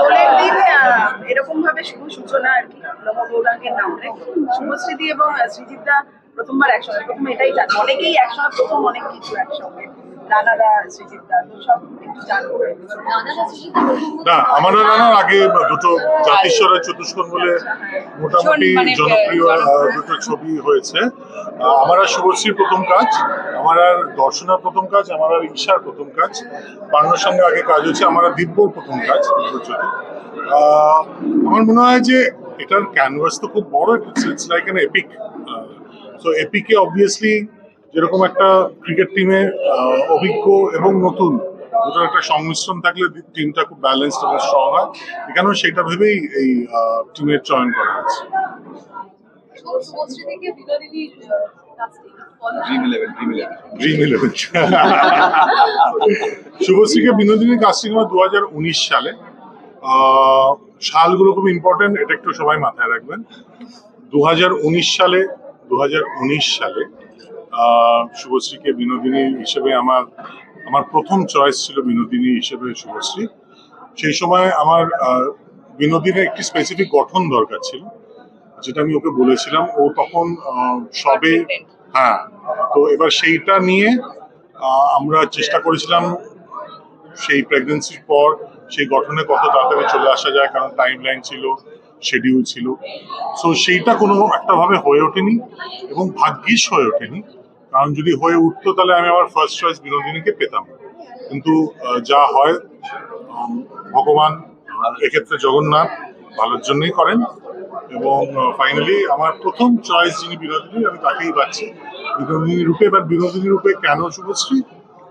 দোলের দিন এরকম ভাবে শুভ সূচনা আর কি নব গৌরাঙ্গের নামে। শুভশ্রীদি এবং সৃজিতদা প্রথমবার একসঙ্গে প্রথম এটাই জানি অনেকেই একসঙ্গে প্রথম অনেক কিছু একসঙ্গে। একটু না আমার রানার আগে দুটো জাতিস্বরের চতুষ্কোণ বলে মোটামুটি মানে, জনপ্রিয় দুটো ছবি হয়েছে। আমার আর শুভশ্রীর প্রথম কাজ আমার আর দর্শনার প্রথম কাজ আমার আর ঈশার প্রথম কাজ। পান্নার সঙ্গে আগে কাজ হচ্ছে আমার আর দিব্যর প্রথম কাজ আমার মনে হয় যে এটার ক্যানভাস তো খুব বড় it's like an epic so APK obviously যেরকম একটা ক্রিকেট টিমে অভিজ্ঞ এবং নতুন দুটোর একটা সংমিশ্রণ থাকলে টিমটা খুব ব্যালেন্সড এবং স্ট্রং হয়। এখানেও সেটা ভেবেই এই টিমের চয়ন করা হয়েছে। শুভশ্রীকে বিনোদিনী কাস্টিং হয় দু হাজার উনিশ সালে। সালগুলো খুব ইম্পর্টেন্ট এটা একটু সবাই মাথায় রাখবেন। দু হাজার উনিশ সালে দু উনিশ সালে শুভশ্রীকে বিনোদিনী হিসেবে আমার আমার প্রথম চয়েস ছিল বিনোদিনী হিসেবে শুভশ্রী। সেই সময় আমার বিনোদিনীর একটি স্পেসিফিক গঠন দরকার ছিল যেটা আমি ওকে বলেছিলাম। ও তখন সবে হ্যাঁ তো এবার সেইটা নিয়ে আমরা চেষ্টা করেছিলাম সেই প্রেগনেন্সির পর সেই গঠনে কত তাড়াতাড়ি চলে আসা যায় কারণ টাইম লাইন ছিল শিডিউল ছিল। সো সেইটা কোনো একটা ভাবে হয়ে ওঠেনি এবং ভাগ্যিস হয়ে ওঠেনি। কারণ যদি হয়ে উঠতো তাহলে আমি আমার ফার্স্ট চয়েস বিনোদিনীকে পেতাম। কিন্তু যা হয় ভগবান এক্ষেত্রে জগন্নাথ, ভালোর জন্যই করেন। এবং ফাইনালি আমার প্রথম চয়েস যিনি বিনোদিনী, আমি তাকেই পাচ্ছি। বিনোদিনী রূপে, এবার বিনোদিনী রূপে কেন শুভশ্রী?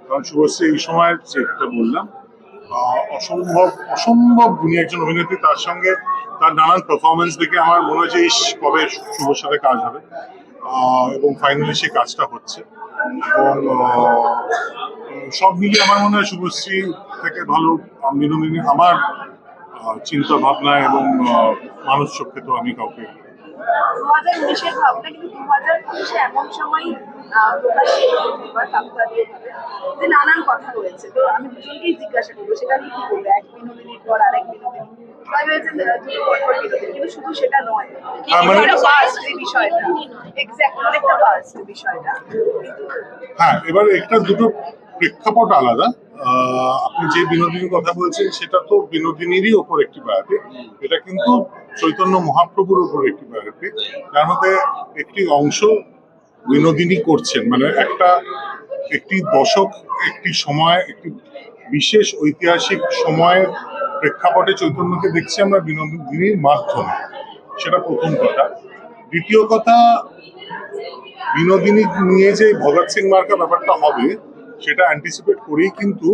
কারণ শুভশ্রী এই সময় যেটা বললাম অসম্ভব অসম্ভব গুণী একজন অভিনেত্রী। তার সঙ্গে তার নানান পারফরমেন্স দেখে আমার মনে হয়েছে ইস, কবে শুভর সাথে কাজ হবে? এবং ফাইনালি সেই কাজটা হচ্ছে। এবং সব মিলিয়ে আমার মনে হয় শুভশ্রী থেকে ভালো বিনোদিনী আমার চিন্তা ভাবনা এবং মানুষ চোখে তো আমি কাউকে নানান কথা রয়েছে। তো আমি দুজনকেই জিজ্ঞাসা করব, সেটা কি বলব? এক বিনোদিনীর পর আরেক কিন্তু শুধু সেটা নয় হ্যাঁ, বিষয়টা। এক্স্যাক্ট অনেকটা বিষয়টা। এবার একটা দুটো প্রেক্ষাপট আলাদা। আহ, আপনি যে বিনোদিনীর কথা বলছেন সেটা তো বিনোদিনীরই ওপর একটি বায়োপিক এটা কিন্তু চৈতন্য মহাপ্রভুর উপর একটি বায়োপিক যার মধ্যে একটি অংশ বিনোদিনী করছেন। মানে একটা একটি দশক একটি সময় একটি বিশেষ ঐতিহাসিক সময়ের প্রেক্ষাপটে চৈতন্যকে দেখছি আমরা বিনোদিনীর মাধ্যমে। সেটা প্রথম কথা। দ্বিতীয় কথা বিনোদিনী নিয়ে যে ভগৎ সিং মার্কা ব্যাপারটা হবে সেটা অ্যান্টিসিপেট করেই কিন্তু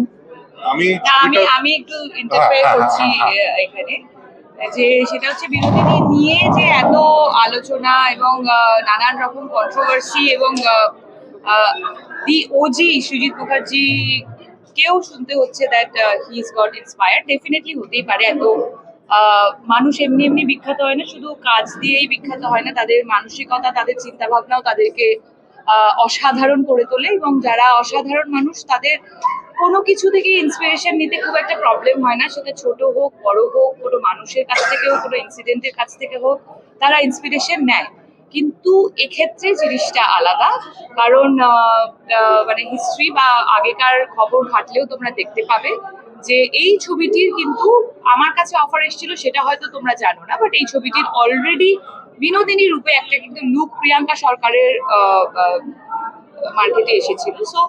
আমি আমি আমি একটু ইন্টারফেয়ার হ্যাঁ, হ্যাঁ, করছি হ্যাঁ। আহ, এখানে। যে সেটা হচ্ছে বিনোদিনী নিয়ে যে এত আলোচনা এবং নানান রকম কন্ট্রোভার্সি এবং দি ওজি সৃজিত মুখার্জি কেউ শুনতে হচ্ছে that he is got inspire definitely হতেই পারে এত আহ, মানুষ এমনি এমনি বিখ্যাত হয় না শুধু কাজ দিয়েই বিখ্যাত হয় না তাদের মানসিকতা তাদের চিন্তা ভাবনাও তাদেরকে আহ, অসাধারণ করে তোলে এবং যারা অসাধারণ মানুষ তাদের কোনো কিছু থেকে ইন্সপিরেশন নিতে খুব একটা প্রবলেম হয় না। সেটা ছোট হোক বড় হোক কোনো মানুষের কাছ থেকে হোক কোনো ইনসিডেন্টের কাছ থেকে হোক তারা ইন্সপিরেশন নেয়। কিন্তু এক্ষেত্রে জিনিসটা আলাদা। কারণ মানে হিস্ট্রি বা আগেকার খবর ঘাটলেও তোমরা দেখতে পাবে যে এই ছবিটির কিন্তু আমার কাছে অফার এসেছিল, সেটা হয়তো তোমরা জানো না বাট এই ছবিটির অলরেডি বিনোদিনী রূপে একটা কিন্তু লুক প্রিয়াঙ্কা সরকারের মার্কেটে এসেছিল। সো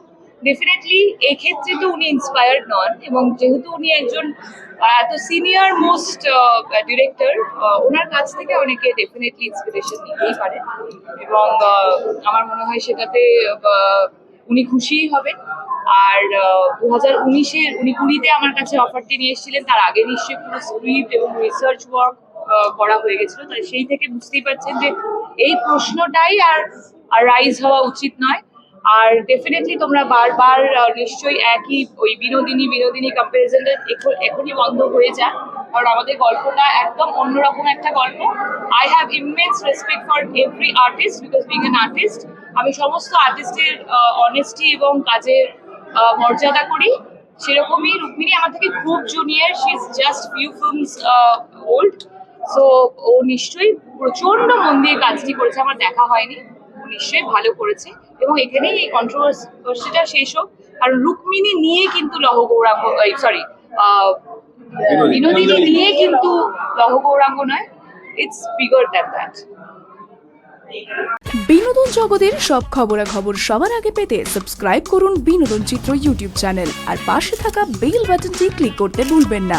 ডেফিনেটলি এক্ষেত্রে তো উনি ইন্সপায়ার্ড নন এবং যেহেতু উনি একজন এত সিনিয়র মোস্ট ডিরেক্টর ওনার কাছ থেকে অনেকে ডেফিনেটলি ইন্সপিরেশন নিতেই পারে এবং আমার মনে হয় সেটাতে উনি খুশিই হবেন। আর দু হাজার উনিশে উনি কুড়িতে আমার কাছে অফারটি নিয়ে এসেছিলেন। তার আগে নিশ্চয়ই পুরো স্ক্রিপ্ট এবং রিসার্চ ওয়ার্ক করা হয়ে গেছিল। তাই সেই থেকে বুঝতেই পারছেন যে এই প্রশ্নটাই আর রাইজ হওয়া উচিত নয়। আর ডেফিনেটলি তোমরা বারবার নিশ্চয়ই একই ওই বিনোদিনী বিনোদিনী কম্পারিজনটা এখনই বন্ধ হয়ে যাক। কারণ আমাদের গল্পটা একদম অন্যরকম একটা গল্প। I have immense respect for every artist because being an artist আমি সমস্ত আর্টিস্টের অনেস্টি এবং কাজের মর্যাদা করি। সেরকমই রুক্মিণী আমার থেকে খুব junior she is just few films old so ও নিশ্চয়ই প্রচণ্ড মন দিয়ে কাজটি করেছে, আমার দেখা হয়নি। নিশ্চয়ই ভালো করেছে এবং এখানেই এই কন্ট্রোভার্সিটা শেষ হোক। কারণ রুক্মিণী নিয়ে কিন্তু লহ গৌরাঙ্গ সরি বিনোদিনী। বিনোদিনী নিয়ে কিন্তু লহ গৌরাঙ্গ নয়। ইটস বিগার দ্যান দ্যাট বিনোদন জগতের সব খবরাখবর সবার আগে পেতে সাবস্ক্রাইব করুন বিনোদন চিত্র ইউটিউব চ্যানেল আর পাশে থাকা বেল বাটনটি ক্লিক করতে ভুলবেন না।